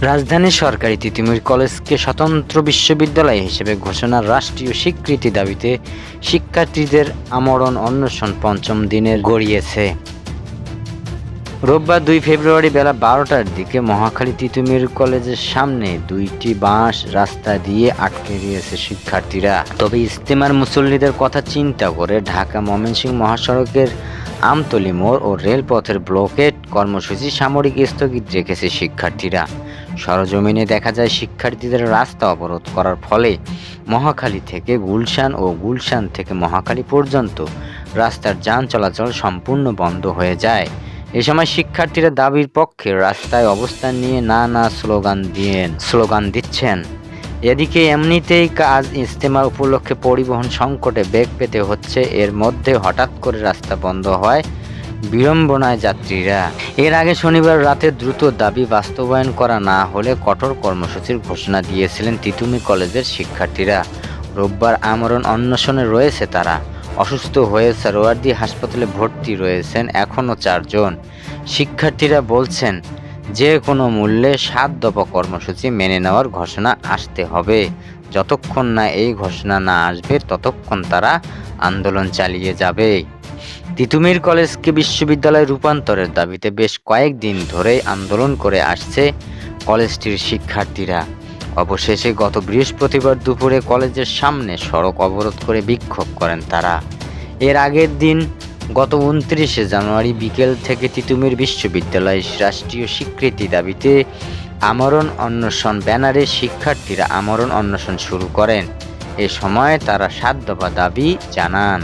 রাজধানীর সরকারি তিতুমির কলেজকে স্বতন্ত্র বিশ্ববিদ্যালয় হিসেবে ঘোষণার রাষ্ট্রীয় স্বীকৃতি দাবিতে শিক্ষার্থীদের আমরণ অন্বেষণ পঞ্চম দিনে গড়িয়েছে। রোববার দুই ফেব্রুয়ারি বেলা বারোটার দিকে মহাখালী তিতুমির কলেজের সামনে দুইটি বাঁশ রাস্তা দিয়ে আটকে দিয়েছে শিক্ষার্থীরা। তবে ইস্তেমার মুসল্লিদের কথা চিন্তা করে ঢাকা ময়মনসিংহ মহাসড়কের আমতলি মোড় ও রেলপথের ব্লকেট কর্মসূচি সামরিক স্থগিত রেখেছে শিক্ষার্থীরা। সরজমিনে দেখা যায় শিক্ষার্থীদের রাস্তা অবরোধ করার ফলে মহাখালী থেকে গুলশান ও গুলশান থেকে মহাখালী পর্যন্ত রাস্তার যান চলাচল সম্পূর্ণ বন্ধ হয়ে যায়। এ সময় শিক্ষার্থীরা দাবির পক্ষে রাস্তায় অবস্থান নিয়ে না না স্লোগান দিয়ে, স্লোগান দিচ্ছেন। এদিকে এমনিতেই কাজ ইজতেমা উপলক্ষে পরিবহন সংকটে বেগ পেতে হচ্ছে। এর মধ্যে হঠাৎ করে রাস্তা বন্ধ হয় বিড়ম্বনায় যাত্রীরা। এর আগে শনিবার রাতে দ্রুত দাবি বাস্তবায়ন করা না হলে কঠোর কর্মসূচির ঘোষণা দিয়েছিলেন তিতুমি কলেজের শিক্ষার্থীরা। রোববার আমরণ অন্বেষণে রয়েছে তারা। অসুস্থ হয়ে সারোয়ার্দি হাসপাতালে ভর্তি রয়েছেন এখনও চারজন। শিক্ষার্থীরা বলছেন, যে কোনো মূল্যে সাত দফা কর্মসূচি মেনে নেওয়ার ঘোষণা আসতে হবে। যতক্ষণ না এই ঘোষণা না আসবে, ততক্ষণ তারা আন্দোলন চালিয়ে যাবে। তিতুমির কলেজকে বিশ্ববিদ্যালয় রূপান্তরের দাবিতে বেশ কয়েকদিন ধরেই আন্দোলন করে আসছে কলেজটির শিক্ষার্থীরা। অবশেষে গত বৃহস্পতিবার দুপুরে কলেজের সামনে সড়ক অবরোধ করে বিক্ষোভ করেন তারা। এর আগের দিন গত উনত্রিশে জানুয়ারি বিকেল থেকে তিতুমির বিশ্ববিদ্যালয় রাষ্ট্রীয় স্বীকৃতি দাবিতে আমরণ অন্বেষণ ব্যানারে শিক্ষার্থীরা আমরণ অন্বেষণ শুরু করেন। এ সময় তারা দফা দাবি জানান।